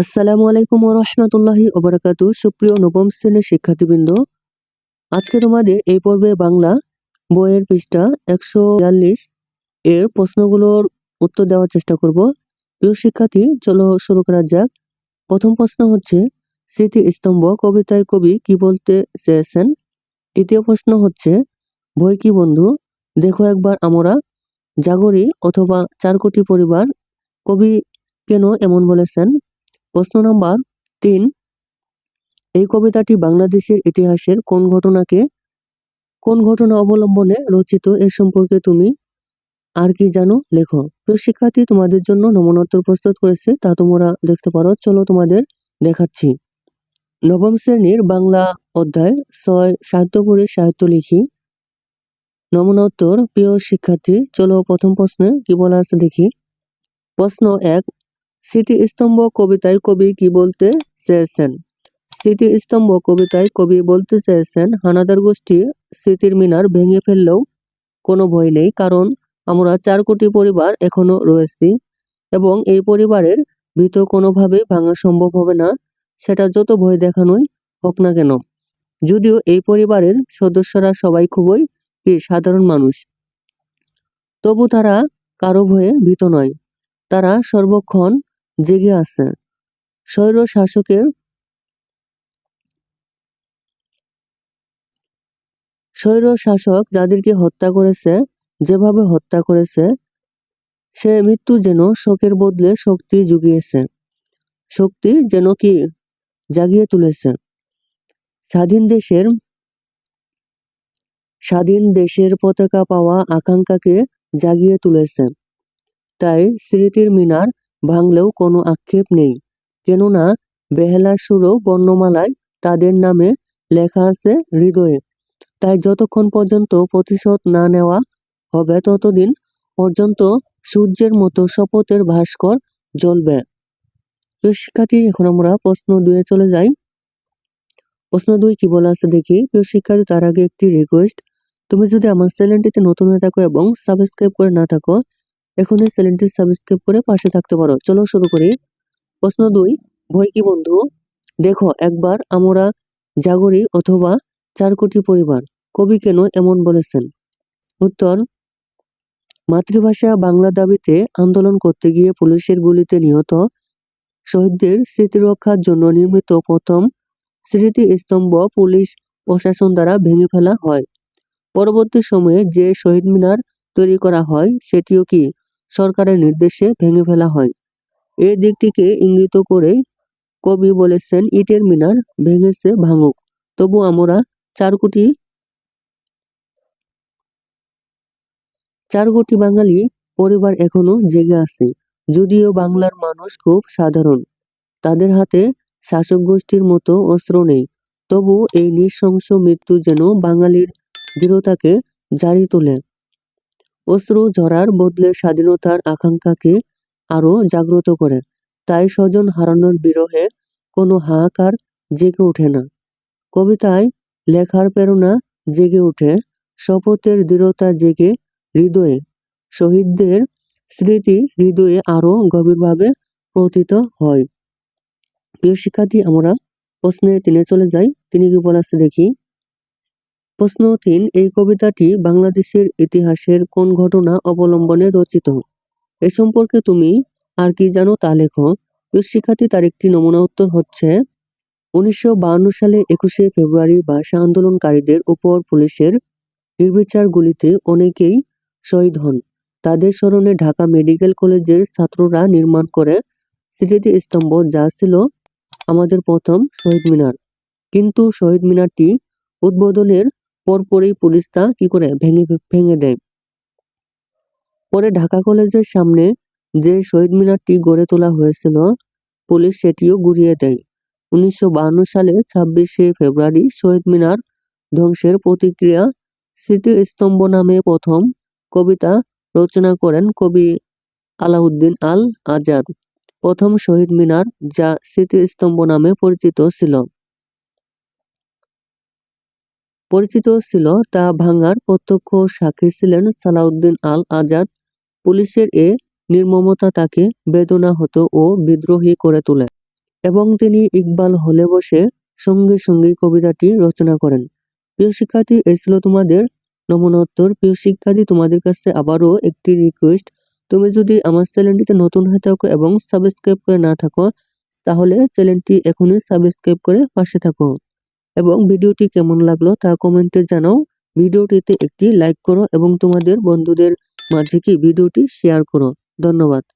আসসালামু আলাইকুম রহমতুল্লাহি ওবরাকাতু সুপ্রিয় নবম শ্রেণির শিক্ষার্থীবৃন্দ, আজকে তোমাদের এই পর্বে বাংলা বইয়ের পৃষ্ঠা একশো বিয়াল্লিশ এর প্রশ্নগুলোর উত্তর দেওয়ার চেষ্টা করব। প্রিয় শিক্ষার্থী, চলো শুরু করা যাক। প্রথম প্রশ্ন হচ্ছে স্মৃতি স্তম্ভ, কবিতায় কবি কি বলতে চেয়েছেন? দ্বিতীয় প্রশ্ন হচ্ছে, বই কি বন্ধু? দেখো একবার আমরা, জাগরি অথবা চার কোটি পরিবার কবি কেন এমন বলেছেন? প্রশ্ন নাম্বার তিন, এই কবিতাটি বাংলাদেশের ইতিহাসের কোন ঘটনাকে, কোন ঘটনা অবলম্বনে রচিত এ সম্পর্কে তুমি আর কি জানো? লেখো। প্রিয় শিক্ষার্থী, তোমাদের জন্য নমনোত্তর প্রস্তুত করেছে, তা তোমরা দেখতে পারো। চলো তোমাদের দেখাচ্ছি। নবম শ্রেণির বাংলা অধ্যায় ছয়, সাহিত্য পড়ে সাহিত্য লিখি। নমনোত্তর, প্রিয় শিক্ষার্থী, চলো প্রথম প্রশ্নে কি বলা আছে দেখি। প্রশ্ন এক স্মৃতিস্তম্ভ কবিতায় কবি কি বলতে চেয়েছেন? স্মৃতিস্তম্ভ কবিতায় কবি বলতে চেয়েছেন, হানাদার গোষ্ঠী স্মৃতির মিনার ভেঙে ফেললেও কোনো ভয় নেই, কারণ আমরা চার কোটি পরিবার এখনও রয়েছি এবং এই পরিবারের ভীত কোনোভাবেই ভাঙা সম্ভব হবে না, সেটা যত ভয় দেখানোই হোক না কেন। যদিও এই পরিবারের সদস্যরা সবাই খুবই সাধারণ মানুষ, তবু তারা কারও ভয়ে ভীত নয়। তারা সর্বক্ষণ জেগে আছে। স্বৈর শাসকের স্বৈর শাসক যাদেরকে হত্যা করেছে, যেভাবে হত্যা করেছে, সে মৃত্যু যেন শোকের বদলে শক্তি জুগিয়েছে। শক্তি যেন কি জাগিয়ে তুলেছে। স্বাধীন দেশের স্বাধীন দেশের পতাকা পাওয়া আকাঙ্ক্ষাকে জাগিয়ে তুলেছে। তাই স্মৃতির মিনার ভাঙলেও কোনো আক্ষেপ নেই। কেননা, বেহেলার সুরও বর্ণমালায় তাদের নামে লেখা আছে হৃদয়ে। তাই যতক্ষণ পর্যন্ত প্রতিশোধ না নেওয়া হবে, ততদিন পর্যন্ত সূর্যের মতো শপথের ভাস্কর জ্বলবে। প্রিয় শিক্ষার্থী, এখন আমরা প্রশ্ন দুয়ে চলে যাই। প্রশ্ন দুই কি বলা আছে দেখি। প্রিয় শিক্ষার্থী, তার আগে একটি রিকোয়েস্ট তুমি যদি আমার চ্যানেলটিতে নতুন হয়ে থাকো এবং সাবস্ক্রাইব করে না থাকো এখন এই চ্যানেলটি সাবস্ক্রাইব করে পাশে থাকতে পারো। চলো শুরু করি। প্রশ্ন দুই, ভয় কি বন্ধু? দেখো, একবার আমরা জাগরি অথবা চার কোটি পরিবার, কবি কেন এমন বলেছেন? উত্তর, মাতৃভাষা বাংলা দাবিতে আন্দোলন করতে গিয়ে পুলিশের গুলিতে নিহত শহীদদের স্মৃতি রক্ষার জন্য নির্মিত প্রথম স্মৃতি স্তম্ভ পুলিশ প্রশাসন দ্বারা ভেঙে ফেলা হয়। পরবর্তী সময়ে যে শহীদ মিনার তৈরি করা হয়, সেটিও কি? সরকারের নির্দেশে ভেঙে ফেলা হয়। এই দিকটিকে ইঙ্গিত করে কবি বলেছেন, ইটের মিনার ভেঙেছে, ভাঙুক। তবু আমরা চার কোটি চার কোটি বাঙালি পরিবার এখনও জেগে আছে। যদিও বাংলার মানুষ খুব সাধারণ। তাদের হাতে শাসক গোষ্ঠীর মতো অস্ত্র নেই। তবু এই নৃশংস মৃত্যু যেন বাঙালির দৃঢ়তাকে জারি তোলে। অশ্রু ঝরার বদলে স্বাধীনতার আকাঙ্ক্ষাকে আরও জাগ্রত করে। তাই স্বজন হারানোর বিরহে কোনো হাহাকার জেগে ওঠে না। কবিতায় লেখার প্রেরণা জেগে ওঠে, শপথের দৃঢ়তা জেগে হৃদয়ে। শহীদদের স্মৃতি হৃদয়ে আরও গভীরভাবে প্রতীত হয়। প্রিয় শিক্ষার্থী, আমরা প্রশ্নে তিনে চলে যাই। তিনি কি বলাচ্ছে দেখি। প্রশ্ন তিন, এই কবিতাটি বাংলাদেশের ইতিহাসের কোন ঘটনা অবলম্বনে রচিত? এ সম্পর্কে তুমি আর কি জানো তা লেখো। শিক্ষার্থী, তার একটি নমুনা উত্তর হচ্ছে, উনিশশো সালে একুশে ফেব্রুয়ারি ভাষা আন্দোলনকারীদের উপর পুলিশের নির্বিচার গুলিতে অনেকেই শহীদ হন। তাদের স্মরণে ঢাকা মেডিকেল কলেজের ছাত্ররা নির্মাণ করে স্মৃতি স্তম্ভ, যা ছিল আমাদের প্রথম শহীদ মিনার। কিন্তু শহীদ মিনারটি উদ্বোধনের পরপরই পুলিশ তা কি করে ভেঙে ভেঙে দেয়। পরে ঢাকা কলেজের সামনে যে শহীদ মিনারটি গড়ে তোলা হয়েছিল, পুলিশ সেটিও গুড়িয়ে দেয়। উনিশশো সালে ছাব্বিশে ফেব্রুয়ারি শহীদ মিনার ধ্বংসের প্রতিক্রিয়া স্মৃতিস্তম্ভ নামে প্রথম কবিতা রচনা করেন কবি আলাউদ্দিন আল আজাদ প্রথম শহীদ মিনার যা স্মৃতিস্তম্ভ নামে পরিচিত ছিল। পরিচিত ছিল তা ভাঙার প্রত্যক্ষ সাক্ষী ছিলেন সালাউদ্দিন আল আজাদ পুলিশের এ নির্মমতা তাকে বেদনা হতো ও বিদ্রোহী করে তোলে এবং তিনি ইকবাল হলে বসে সঙ্গে সঙ্গে কবিতাটি রচনা করেন। প্রিয় শিক্ষার্থী, এই ছিল তোমাদের নমনোত্তর। প্রিয় শিক্ষার্থী, তোমাদের কাছে আবারও একটি রিকোয়েস্ট তুমি যদি আমার চ্যানেলটিতে নতুন হয়ে থাকো এবং সাবস্ক্রাইব করে না থাকো, তাহলে চ্যানেলটি এখনই সাবস্ক্রাইব করে পাশে থাকো। এবং ভিডিওটি কেমন লাগল তা কমেন্টে জানাও। ভিডিওটিতে একটি লাইক করো এবং তোমাদের বন্ধুদের মাঝে কি ভিডিওটি শেয়ার করো। ধন্যবাদ।